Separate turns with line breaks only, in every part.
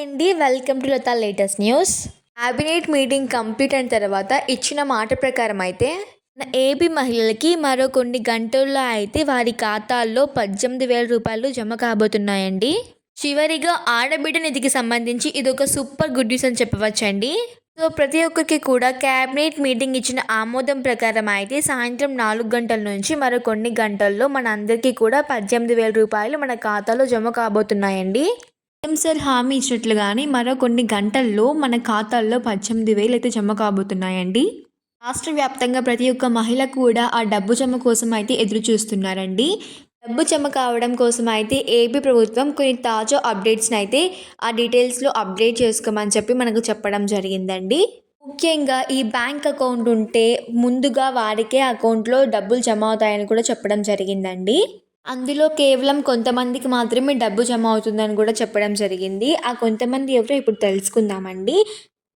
అండి welcome to Latha latest news cabinet meeting complete అయిన తర్వాత ఇచ్చిన మాట ప్రకారం అయితే ఏపీ మహిళలకి మరో కొన్ని గంటల్లో అయితే వారి ఖాతాల్లో పద్దెనిమిది వేల రూపాయలు జమ కాబోతున్నాయండి. చివరిగా ఆడబిడ్డ నిధికి సంబంధించి ఇది ఒక సూపర్ గుడ్ న్యూస్ అని చెప్పవచ్చండి. సో ప్రతి ఒక్కరికి కూడా క్యాబినెట్ మీటింగ్ ఇచ్చిన ఆమోదం ప్రకారం అయితే సాయంత్రం నాలుగు గంటల నుంచి మరో కొన్ని గంటల్లో మన అందరికీ కూడా పద్దెనిమిది వేల రూపాయలు మన ఖాతాలో జమ కాబోతున్నాయండి. సీఎం సార్ హామీ ఇచ్చినట్లుగానే మరో కొన్ని గంటల్లో మన ఖాతాల్లో పద్దెనిమిది వేలు అయితే జమ కాబోతున్నాయండి. రాష్ట్ర వ్యాప్తంగా ప్రతి ఒక్క మహిళ కూడా ఆ డబ్బు జమ కోసం అయితే ఎదురు చూస్తున్నారండి. డబ్బు జమ కావడం కోసం అయితే ఏపీ ప్రభుత్వం కొన్ని తాజా అప్డేట్స్ని అయితే ఆ డీటెయిల్స్లో అప్డేట్ చేసుకోమని చెప్పి మనకు చెప్పడం జరిగిందండి. ముఖ్యంగా ఈ బ్యాంక్ అకౌంట్ ఉంటే ముందుగా వారికే అకౌంట్లో డబ్బులు జమ అవుతాయని కూడా చెప్పడం జరిగిందండి. అందులో కేవలం కొంతమందికి మాత్రమే డబ్బు జమ అవుతుందని కూడా చెప్పడం జరిగింది. ఆ కొంతమంది ఎవరో ఇప్పుడు తెలుసుకుందామండి.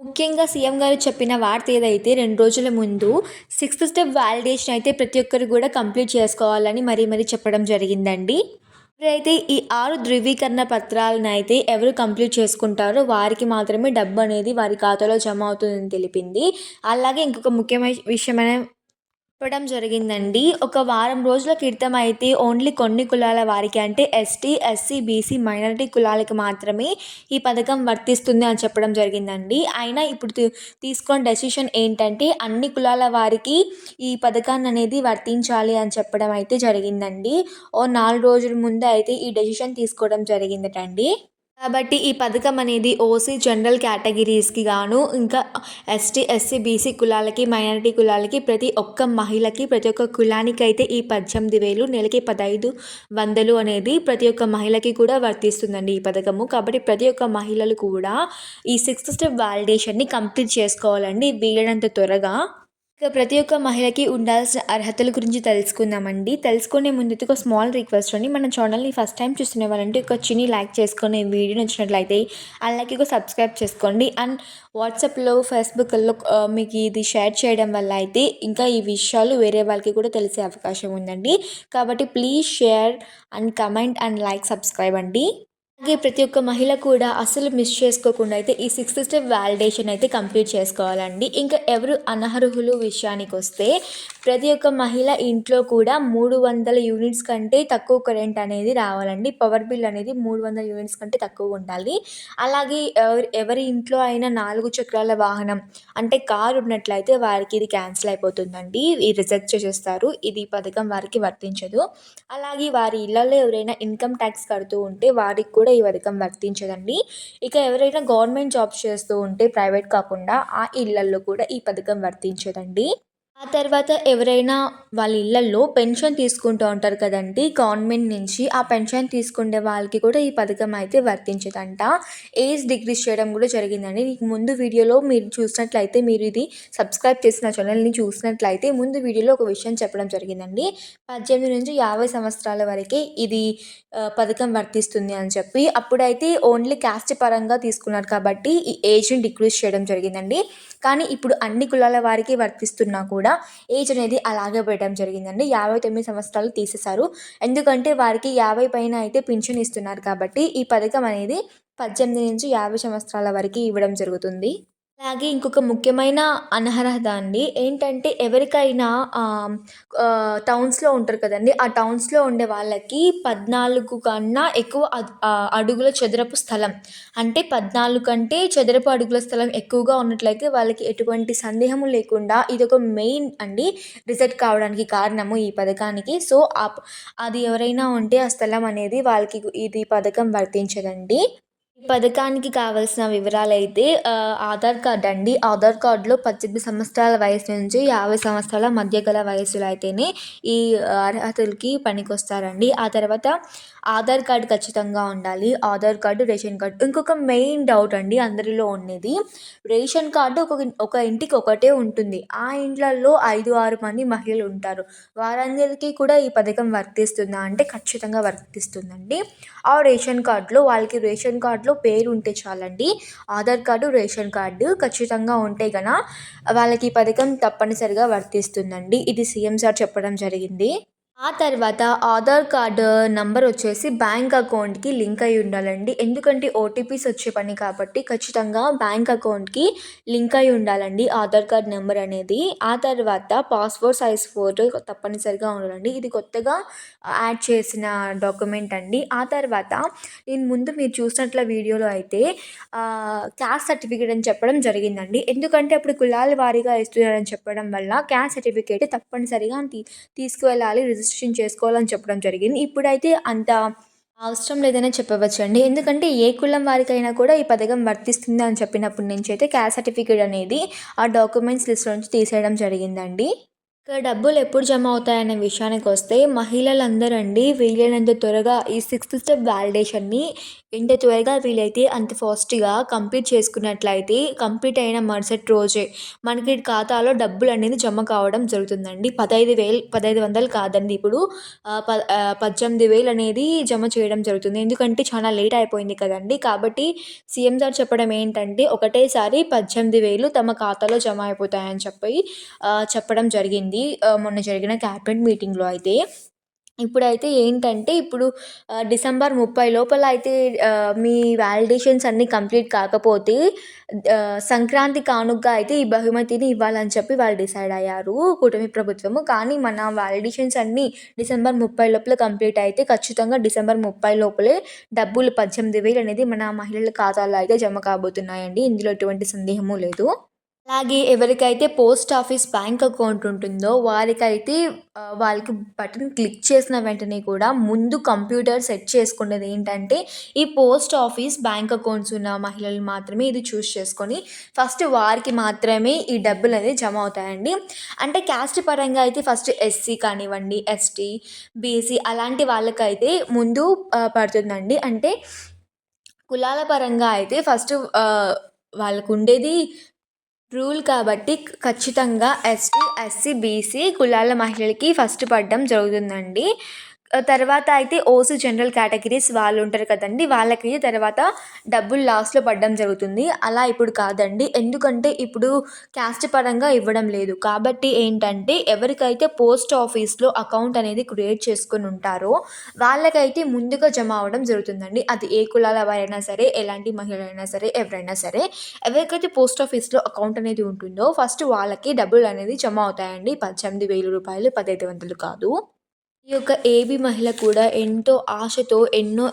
ముఖ్యంగా సీఎం గారు చెప్పిన వార్త ఏదైతే రెండు రోజుల ముందు సిక్స్త్ స్టెప్ వ్యాలిడేషన్ అయితే ప్రతి ఒక్కరు కూడా కంప్లీట్ చేసుకోవాలని మరీ మరీ చెప్పడం జరిగిందండి. ఎవరైతే ఈ ఆరు ధృవీకరణ పత్రాలను అయితే ఎవరు కంప్లీట్ చేసుకుంటారో వారికి మాత్రమే డబ్బు అనేది వారి ఖాతాలో జమ అవుతుందని తెలిపింది. అలాగే ఇంకొక ముఖ్యమైన విషయమైన చెప్పడం జరిగిందండి. ఒక వారం రోజుల క్రితం అయితే ఓన్లీ కొన్ని కులాల వారికి అంటే ఎస్టీ ఎస్సీ బీసీ మైనారిటీ కులాలకి మాత్రమే ఈ పథకం వర్తిస్తుంది అని చెప్పడం జరిగిందండి. అయినా ఇప్పుడు తీసుకున్న డెసిషన్ ఏంటంటే అన్ని కులాల వారికి ఈ పథకాన్ని అనేది వర్తించాలి అని చెప్పడం అయితే జరిగిందండి. ఓ నాలుగు రోజుల ముందు అయితే ఈ డెసిషన్ తీసుకోవడం జరిగిందటండి. కాబట్టి ఈ పథకం అనేది ఓసీ జనరల్ కేటగిరీస్కి గాను ఇంకా ఎస్టీ ఎస్సీ బీసీ కులాలకి మైనారిటీ కులాలకి ప్రతి ఒక్క మహిళకి ప్రతి ఒక్క కులానికి అయితే ఈ పద్దెనిమిది వేలు నెలకి పదహైదు వందలు అనేది ప్రతి ఒక్క మహిళకి కూడా వర్తిస్తుందండి ఈ పథకము. కాబట్టి ప్రతి ఒక్క మహిళలు కూడా ఈ సిక్స్త్ స్టెప్ వ్యాలిడేషన్ని కంప్లీట్ చేసుకోవాలండి వీలైనంత త్వరగా. ఇక ప్రతి ఒక్క మహిళకి ఉండాల్సిన అర్హతల గురించి తెలుసుకుందామండి. తెలుసుకునే ముందు ఒక స్మాల్ రిక్వెస్ట్ అండి. మన ఛానల్ని ఫస్ట్ టైం చూస్తున్న వాళ్ళంటే ఒక చిన్ని లైక్ చేసుకొని వీడియో నచ్చినట్లయితే అలాగే ఒక సబ్స్క్రైబ్ చేసుకోండి. అండ్ వాట్సాప్లో ఫేస్బుక్లో మీకు ఇది షేర్ చేయడం వల్ల అయితే ఇంకా ఈ విషయాలు వేరే వాళ్ళకి కూడా తెలిసే అవకాశం ఉందండి. కాబట్టి please share and comment and like subscribe అండి. అలాగే ప్రతి ఒక్క మహిళ కూడా అసలు మిస్ చేసుకోకుండా అయితే ఈ సిక్స్త్ స్టెప్ వ్యాలిడేషన్ అయితే కంప్లీట్ చేసుకోవాలండి. ఇంకా ఎవరు అనర్హులు విషయానికి వస్తే ప్రతి ఒక్క మహిళ ఇంట్లో కూడా మూడు వందల యూనిట్స్ కంటే తక్కువ కరెంట్ అనేది రావాలండి. పవర్ బిల్ అనేది మూడు వందల యూనిట్స్ కంటే తక్కువ ఉండాలి. అలాగే ఎవరి ఎవరి ఇంట్లో అయినా నాలుగు చక్రాల వాహనం అంటే కారు ఉన్నట్లయితే వారికి ఇది క్యాన్సిల్ అయిపోతుందండి. ఇది రిజెక్ట్ చేసేస్తారు. ఇది పథకం వారికి వర్తించదు. అలాగే వారి ఇళ్ళలో ఎవరైనా ఇన్కమ్ ట్యాక్స్ కడుతూ ఉంటే వారికి కూడా ఈ పథకం వర్తించదండి. ఇక ఎవరైనా గవర్నమెంట్ జాబ్ చేస్తూ ఉంటే ప్రైవేట్ కాకుండా ఆ ఇళ్ళల్లో కూడా ఈ పథకం వర్తించదండి. ఆ తర్వాత ఎవరైనా వాళ్ళ ఇళ్ళల్లో పెన్షన్ తీసుకుంటూ ఉంటారు కదండి గవర్నమెంట్ నుంచి ఆ పెన్షన్ తీసుకునే వాళ్ళకి కూడా ఈ పథకం అయితే వర్తించదంట. ఏజ్ డిగ్రీస్ చేయడం కూడా జరిగిందండి. నీకు ముందు వీడియోలో మీరు చూసినట్లయితే మీరు ఇది సబ్స్క్రైబ్ చేసిన ఛానల్ని చూసినట్లయితే ముందు వీడియోలో ఒక విషయం చెప్పడం జరిగిందండి. పద్దెనిమిది నుంచి యాభై సంవత్సరాల వరకే ఇది పథకం వర్తిస్తుంది అని చెప్పి అప్పుడైతే ఓన్లీ క్యాస్ట్ పరంగా తీసుకున్నారు కాబట్టి ఈ ఏజ్ని డిక్రీస్ చేయడం జరిగిందండి. కానీ ఇప్పుడు అన్ని కులాల వారికి వర్తిస్తున్నా కూడా కూడా ఏజ్ అనేది అలాగే పెట్టడం జరిగిందండి. యాభై తొమ్మిది సంవత్సరాలు తీసేశారు. ఎందుకంటే వారికి యాభై పైన అయితే పింఛన్ ఇస్తున్నారు కాబట్టి ఈ పథకం అనేది పద్దెనిమిది నుంచి యాభై సంవత్సరాల వరకు ఇవ్వడం జరుగుతుంది. అలాగే ఇంకొక ముఖ్యమైన అనర్హత అండి. ఏంటంటే ఎవరికైనా టౌన్స్లో ఉంటారు కదండి. ఆ టౌన్స్లో ఉండే వాళ్ళకి పద్నాలుగు కన్నా ఎక్కువ అడుగుల చదరపు స్థలం. అంటే పద్నాలుగు కంటే చదరపు అడుగుల స్థలం ఎక్కువగా ఉన్నట్లయితే వాళ్ళకి ఎటువంటి సందేహము లేకుండా ఇది ఒక మెయిన్ అండి రిజెక్ట్ కావడానికి కారణము ఈ పథకానికి. సో అది ఎవరైనా ఉంటే ఆ స్థలం అనేది వాళ్ళకి ఇది పథకం వర్తించదండి. ఈ పథకానికి కావాల్సిన వివరాలు అయితే ఆధార్ కార్డ్ అండి. ఆధార్ కార్డులో పద్దెనిమిది సంవత్సరాల వయసు నుంచి యాభై సంవత్సరాల మధ్య గల వయసులో అయితేనే ఈ అర్హతలకి పనికొస్తారండి. ఆ తర్వాత ఆధార్ కార్డు ఖచ్చితంగా ఉండాలి. Aadhaar card ration card. ఇంకొక మెయిన్ డౌట్ అండి అందరిలో ఉండేది రేషన్ కార్డు ఒక ఒక ఇంటికి ఒకటే ఉంటుంది. ఆ ఇంట్లలో ఐదు ఆరు మంది మహిళలు ఉంటారు. వారందరికీ కూడా ఈ పథకం వర్తిస్తుందా అంటే ఖచ్చితంగా వర్తిస్తుందండి. ఆ రేషన్ కార్డులో వాళ్ళకి రేషన్ కార్డు కార్డులో పేరు ఉంటే చాలండి. ఆధార్ కార్డు రేషన్ కార్డు ఖచ్చితంగా ఉంటే గన వాళ్ళకి ఈ పథకం తప్పనిసరిగా వర్తిస్తుందండి. ఇది సీఎం సార్ చెప్పడం జరిగింది. ఆ తర్వాత ఆధార్ కార్డు నంబర్ వచ్చేసి బ్యాంక్ అకౌంట్కి లింక్ అయి ఉండాలండి. ఎందుకంటే ఓటీపీస్ వచ్చే పని కాబట్టి ఖచ్చితంగా బ్యాంక్ అకౌంట్కి లింక్ అయి ఉండాలండి ఆధార్ కార్డ్ నెంబర్ అనేది. ఆ తర్వాత పాస్పోర్ట్ సైజ్ ఫోటో తప్పనిసరిగా ఉండాలండి. ఇది కొత్తగా యాడ్ చేసిన డాక్యుమెంట్ అండి. ఆ తర్వాత నేను ముందు మీరు చూసినట్ల వీడియోలో అయితే క్యాస్ట్ సర్టిఫికేట్ అని చెప్పడం జరిగిందండి. ఎందుకంటే అప్పుడు కులాల వారీగా ఇస్తున్నారని చెప్పడం వల్ల క్యాస్ట్ సర్టిఫికేట్ తప్పనిసరిగా తీసుకువెళ్ళాలి రిజిస్టర్ రిజిస్ట్రేషన్ చేసుకోవాలని చెప్పడం జరిగింది. ఇప్పుడైతే అంత అవసరం లేదనే చెప్పవచ్చు అండి ఎందుకంటే ఏ కులం వారికైనా కూడా ఈ పథకం వర్తిస్తుంది అని చెప్పినప్పటి నుంచి అయితే క్యాస్ట్ సర్టిఫికేట్ అనేది ఆ డాక్యుమెంట్స్ లిస్ట్ నుంచి తీసేయడం జరిగిందండి. ఇక డబ్బులు ఎప్పుడు జమ అవుతాయనే విషయానికి వస్తే మహిళలందరండి వీలైనంత త్వరగా ఈ సిక్స్త్ స్టెప్ వ్యాలిడేషన్ని ఎంత త్వరగా వీలైతే అంత ఫాస్ట్గా కంప్లీట్ చేసుకున్నట్లయితే కంప్లీట్ అయిన మరుసటి రోజే మనకి ఖాతాలో డబ్బులు అనేది జమ కావడం జరుగుతుందండి. పదహైదు వేలు పదహైదు వందలు కాదండి. ఇప్పుడు ప పద్దెనిమిది వేలు అనేది జమ చేయడం జరుగుతుంది. ఎందుకంటే చాలా లేట్ అయిపోయింది కదండి. కాబట్టి సీఎం గారు చెప్పడం ఏంటంటే ఒకటేసారి పద్దెనిమిది వేలు తమ ఖాతాలో జమ అయిపోతాయని చెప్పి చెప్పడం జరిగింది. మొన్న జరిగిన క్యాబినెట్ మీటింగ్లో అయితే. ఇప్పుడైతే ఏంటంటే ఇప్పుడు డిసెంబర్ ముప్పై లోపల అయితే మీ వ్యాలిడేషన్స్ అన్నీ కంప్లీట్ కాకపోతే సంక్రాంతి కానుకగా అయితే ఈ బహుమతిని ఇవ్వాలని చెప్పి వాళ్ళు డిసైడ్ అయ్యారు కూటమి ప్రభుత్వము. కానీ మన వ్యాలిడేషన్స్ అన్నీ డిసెంబర్ ముప్పై లోపల కంప్లీట్ అయితే ఖచ్చితంగా డిసెంబర్ ముప్పై లోపలే డబ్బులు పద్దెనిమిది వేలు అనేది మన మహిళల ఖాతాలో అయితే జమ కాబోతున్నాయండి. ఇందులో ఎటువంటి సందేహము లేదు. అలాగే ఎవరికైతే పోస్ట్ ఆఫీస్ బ్యాంక్ అకౌంట్ ఉంటుందో వారికైతే వాళ్ళకి బటన్ క్లిక్ చేసిన వెంటనే కూడా ముందు కంప్యూటర్ సెట్ చేసుకునేది ఏంటంటే ఈ పోస్ట్ ఆఫీస్ బ్యాంక్ అకౌంట్స్ ఉన్న మహిళలు మాత్రమే ఇది చూస్ చేసుకొని ఫస్ట్ వారికి మాత్రమే ఈ డబ్బులు అనేది జమ అవుతాయండి. అంటే క్యాస్ట్ పరంగా అయితే ఫస్ట్ ఎస్సీ కానివ్వండి ఎస్టీ బీసీ అలాంటి వాళ్ళకైతే ముందు పడుతుందండి. అంటే కులాల పరంగా అయితే ఫస్ట్ వాళ్ళకు ఉండేది రూల్ కాబట్టి ఖచ్చితంగా ఎస్టీ ఎస్సీ బీసీ కులాల మహిళలకి ఫస్ట్ పడడం జరుగుతుందండి. తర్వాత అయితే ఓసీ జనరల్ కేటగిరీస్ వాళ్ళు ఉంటారు కదండి వాళ్ళకి తర్వాత డబ్బులు లాస్ట్లో పడడం జరుగుతుంది. అలా ఇప్పుడు కాదండి. ఎందుకంటే ఇప్పుడు క్యాస్ట్ పరంగా ఇవ్వడం లేదు. కాబట్టి ఏంటంటే ఎవరికైతే పోస్ట్ ఆఫీస్లో అకౌంట్ అనేది క్రియేట్ చేసుకొని ఉంటారో వాళ్ళకైతే ముందుగా జమ అవ్వడం జరుగుతుందండి. అది ఏ కులాల వారైనా సరే ఎలాంటి మహిళలైనా సరే ఎవరైనా సరే ఎవరికైతే పోస్ట్ ఆఫీస్లో అకౌంట్ అనేది ఉంటుందో ఫస్ట్ వాళ్ళకి డబ్బులు అనేది జమ అవుతాయండి. పద్దెనిమిది వేల రూపాయలు పదహైదు వందలు కాదు. ఈ యొక్క ఏబీ మహిళ కూడా ఎంతో ఆశతో ఎన్నో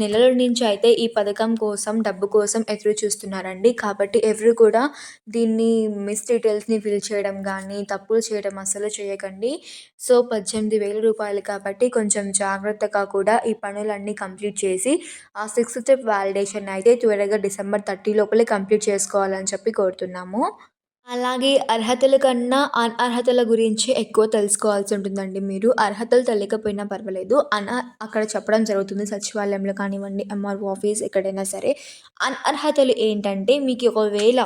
నెలల నుంచి అయితే ఈ పథకం కోసం డబ్బు కోసం ఎదురు చూస్తున్నారండి. కాబట్టి ఎవరు కూడా దీన్ని మిస్ డీటెయిల్స్ని ఫిల్ చేయడం కానీ తప్పులు చేయడం అసలు చేయకండి. సో పద్దెనిమిది వేల రూపాయలు కాబట్టి కొంచెం జాగ్రత్తగా కూడా ఈ పనులన్నీ కంప్లీట్ చేసి ఆ సిక్స్త్ స్టెప్ వ్యాలిడేషన్ అయితే త్వరగా డిసెంబర్ థర్టీ లోపలే కంప్లీట్ చేసుకోవాలని చెప్పి కోరుతున్నాము. అలాగే అర్హతల కన్నా అనర్హతల గురించి ఎక్కువ తెలుసుకోవాల్సి ఉంటుందండి మీరు. అర్హతలు తెలియకపోయినా పర్వాలేదు. అన అక్కడ చెప్పడం జరుగుతుంది. సచివాలయంలో కానివ్వండి ఎంఆర్ఓ ఆఫీస్ ఎక్కడైనా సరే. అనర్హతలు ఏంటంటే మీకు ఒకవేళ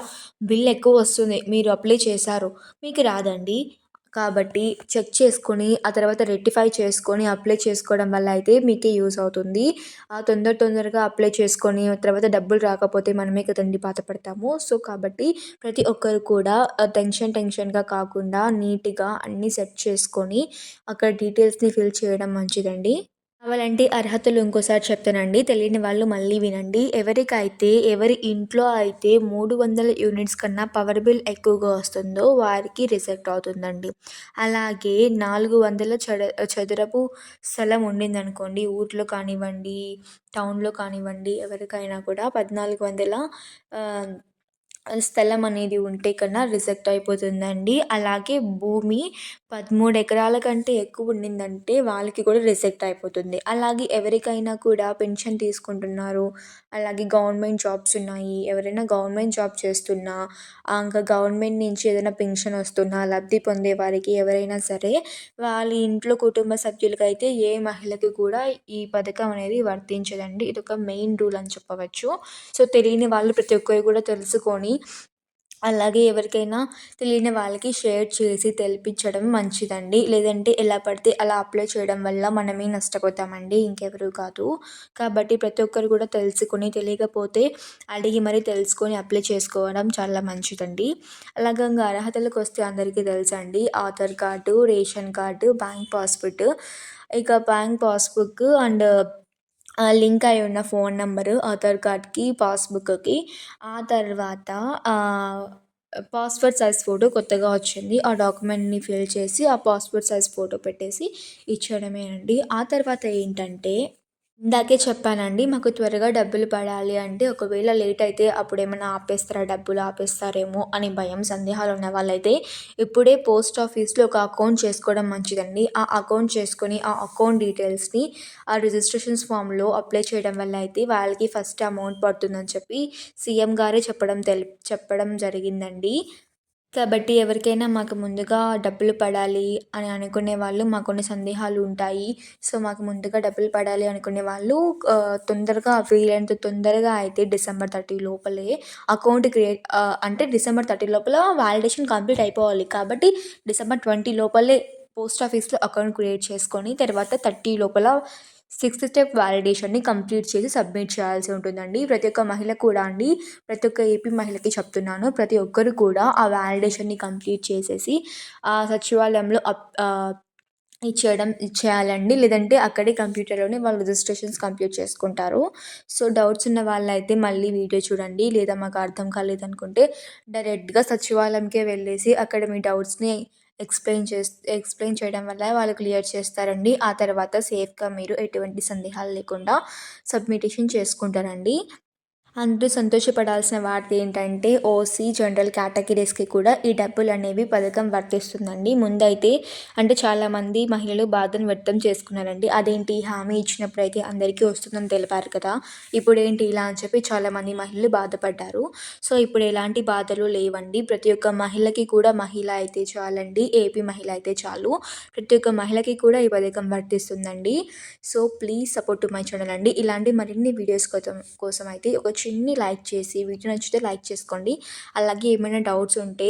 బిల్ ఎక్కువ వస్తుంది మీరు అప్లై చేశారు మీకు రాదండి. కాబట్టి చెక్ చేసుకొని ఆ తర్వాత రెక్టిఫై చేసుకొని అప్లై చేసుకోవడం వల్ల అయితే మీకే యూస్ అవుతుంది. ఆ తొందర తొందరగా అప్లై చేసుకొని తర్వాత డబ్బులు రాకపోతే మనమే కదండి బాధపడతాము. సో కాబట్టి ప్రతి ఒక్కరు కూడా టెన్షన్ టెన్షన్గా కాకుండా నీట్గా అన్నీ సెట్ చేసుకొని అక్కడ డీటెయిల్స్ని ఫిల్ చేయడం మంచిదండి. కావాలంటే అర్హతలు ఇంకోసారి చెప్తానండి. తెలియని వాళ్ళు మళ్ళీ వినండి. ఎవరికైతే ఎవరి ఇంట్లో అయితే మూడు వందల యూనిట్స్ కన్నా పవర్ బిల్ ఎక్కువగా వస్తుందో వారికి రిజెక్ట్ అవుతుందండి. అలాగే నాలుగు వందల చడ చదరపు స్థలం ఉండిందనుకోండి ఊర్లో కానివ్వండి టౌన్లో కానివ్వండి ఎవరికైనా కూడా పద్నాలుగు వందల స్థలం అనేది ఉంటే కన్నా రిజెక్ట్ అయిపోతుందండి. అలాగే భూమి పదమూడు ఎకరాల కంటే ఎక్కువ ఉండిందంటే వాళ్ళకి కూడా రిజెక్ట్ అయిపోతుంది. అలాగే ఎవరికైనా కూడా పెన్షన్ తీసుకుంటున్నారు అలాగే గవర్నమెంట్ జాబ్స్ ఉన్నాయి ఎవరైనా గవర్నమెంట్ జాబ్ చేస్తున్నా ఇంకా గవర్నమెంట్ నుంచి ఏదైనా పెన్షన్ వస్తున్నా లబ్ధి పొందే వారికి ఎవరైనా సరే వాళ్ళ ఇంట్లో కుటుంబ సభ్యులకైతే ఏ మహిళకి కూడా ఈ పథకం అనేది వర్తించదండి. ఇది ఒక మెయిన్ రూల్ అని చెప్పవచ్చు. సో తెలియని వాళ్ళు ప్రతి ఒక్కరు కూడా తెలుసుకొని అలాగే ఎవరికైనా తెలియని వాళ్ళకి షేర్ చేసి తెలిపించడం మంచిదండి. లేదంటే ఎలా పడితే అలా అప్లై చేయడం వల్ల మనమే నష్టపోతామండి. ఇంకెవరు కాదు. కాబట్టి ప్రతి ఒక్కరు కూడా తెలుసుకొని తెలియకపోతే అడిగి మరీ తెలుసుకొని అప్లై చేసుకోవడం చాలా మంచిదండి. అలాగే ఇంకా అర్హతలకు వస్తే అందరికీ తెలుసండి Aadhaar card ration card bank passbook. ఇక బ్యాంక్ పాస్బుక్ అండ్ లింక్ అయి ఉన్న ఫోన్ నెంబరు ఆధార్ కార్డ్కి పాస్బుక్కి. ఆ తర్వాత పాస్పోర్ట్ సైజ్ ఫోటో కొత్తగా వచ్చింది. ఆ డాక్యుమెంట్ని ఫిల్ చేసి ఆ పాస్పోర్ట్ సైజ్ ఫోటో పెట్టేసి ఇచ్చేయడమే అండి ఆ తర్వాత ఏంటంటే ఇందాకే చెప్పానండి మాకు త్వరగా డబ్బులు పడాలి అంటే ఒకవేళ లేట్ అయితే అప్పుడు ఏమైనా ఆపేస్తారా? డబ్బులు ఆపేస్తారేమో అని భయం సందేహాలు ఉన్న వాళ్ళైతే ఇప్పుడే పోస్ట్ ఆఫీస్లో ఒక అకౌంట్ చేసుకోవడం మంచిదండి. ఆ అకౌంట్ చేసుకొని ఆ అకౌంట్ డీటెయిల్స్ని ఆ రిజిస్ట్రేషన్స్ ఫామ్లో అప్లై చేయడం వల్ల అయితే వాళ్ళకి ఫస్ట్ అమౌంట్ పడుతుందని చెప్పి సీఎం గారే చెప్పడం తెలి చెప్పడం జరిగిందండి. కాబట్టి ఎవరికైనా మాకు ముందుగా డబ్బులు పడాలి అని అనుకునే వాళ్ళు మాకు కొన్ని సందేహాలు ఉంటాయి. సో మాకు ముందుగా డబ్బులు పడాలి అనుకునే వాళ్ళు తొందరగా వీలైనంత తొందరగా అయితే డిసెంబర్ థర్టీ లోపలే అకౌంట్ క్రియేట్ అంటే డిసెంబర్ థర్టీ లోపల వ్యాలిడేషన్ కంప్లీట్ అయిపోవాలి. కాబట్టి డిసెంబర్ ట్వంటీ లోపలే పోస్ట్ ఆఫీస్లో అకౌంట్ క్రియేట్ చేసుకొని తర్వాత థర్టీ లోపల సిక్స్త్ స్టెప్ వ్యాలిడేషన్ని కంప్లీట్ చేసి సబ్మిట్ చేయాల్సి ఉంటుందండి. ప్రతి ఒక్క మహిళ కూడా అండి ప్రతి ఒక్క ఏపీ మహిళకి చెప్తున్నాను ప్రతి ఒక్కరు కూడా ఆ వ్యాలిడేషన్ని కంప్లీట్ చేసేసి ఆ సచివాలయంలో అప్ ఇచ్చేయడం ఇచ్చేయాలండి. లేదంటే అక్కడే కంప్యూటర్లోనే వాళ్ళు రిజిస్ట్రేషన్స్ కంప్లీట్ చేసుకుంటారు. సో డౌట్స్ ఉన్న వాళ్ళైతే మళ్ళీ వీడియో చూడండి. లేదా మాకు అర్థం కాలేదనుకుంటే డైరెక్ట్గా సచివాలయంకే వెళ్ళేసి అక్కడ మీ డౌట్స్ని ఎక్స్ప్లెయిన్ చేస్ ఎక్స్ప్లెయిన్ చేయడం వల్ల వాళ్ళు క్లియర్ చేస్తారండి. ఆ తర్వాత సేఫ్గా మీరు ఎటువంటి సందేహాలు లేకుండా సబ్మిటేషన్ చేసుకుంటారండి. అందరూ సంతోషపడాల్సిన వార్త ఏంటంటే ఓసీ జనరల్ కేటగిరీస్కి కూడా ఈ డబ్బులు అనేవి పథకం వర్తిస్తుందండి ముందైతే అంటే చాలామంది మహిళలు బాధను వ్యక్తం చేసుకున్నారండి. అదేంటి హామీ ఇచ్చినప్పుడు అయితే అందరికీ వస్తుందని తెలిపారు కదా. ఇప్పుడు ఏంటి ఇలా అని చెప్పి చాలామంది మహిళలు బాధపడ్డారు. సో ఇప్పుడు ఎలాంటి బాధలు లేవండి. ప్రతి ఒక్క మహిళకి కూడా మహిళ అయితే చాలండి. ఏపీ మహిళ అయితే చాలు. ప్రతి ఒక్క మహిళకి కూడా ఈ పథకం వర్తిస్తుందండి so please support to my channel అండి. ఇలాంటి మరిన్ని వీడియోస్ కోసం కోసం అయితే ఒక చిన్ని లైక్ చేసి వీడియో నచ్చితే లైక్ చేసుకోండి. అలాగే ఏమైనా డౌట్స్ ఉంటే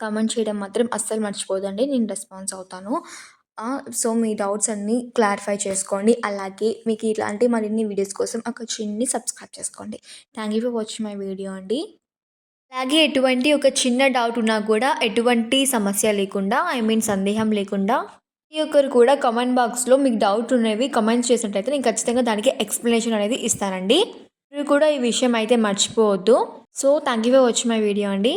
కామెంట్ చేయడం మాత్రం అస్సలు మర్చిపోదండి. నేను రెస్పాన్స్ అవుతాను. సో మీ డౌట్స్ అన్నీ క్లారిఫై చేసుకోండి. అలాగే మీకు ఇలాంటి మరిన్ని వీడియోస్ కోసం ఒక చిన్ని సబ్స్క్రైబ్ చేసుకోండి. Thank you for watching my video అండి. అలాగే ఎటువంటి ఒక చిన్న డౌట్ ఉన్నా కూడా ఎటువంటి సమస్య లేకుండా ఐ మీన్ సందేహం లేకుండా ప్రతి ఒక్కరు కూడా కమెంట్ బాక్స్లో మీకు డౌట్ ఉన్నవి కమెంట్స్ చేసినట్టయితే నేను ఖచ్చితంగా దానికి ఎక్స్ప్లెనేషన్ అనేది ఇస్తానండి. మీరు కూడా ఈ విషయం అయితే మర్చిపోవద్దు. సో థ్యాంక్ యూ ఫర్ వచ్చి మై వీడియో అండి.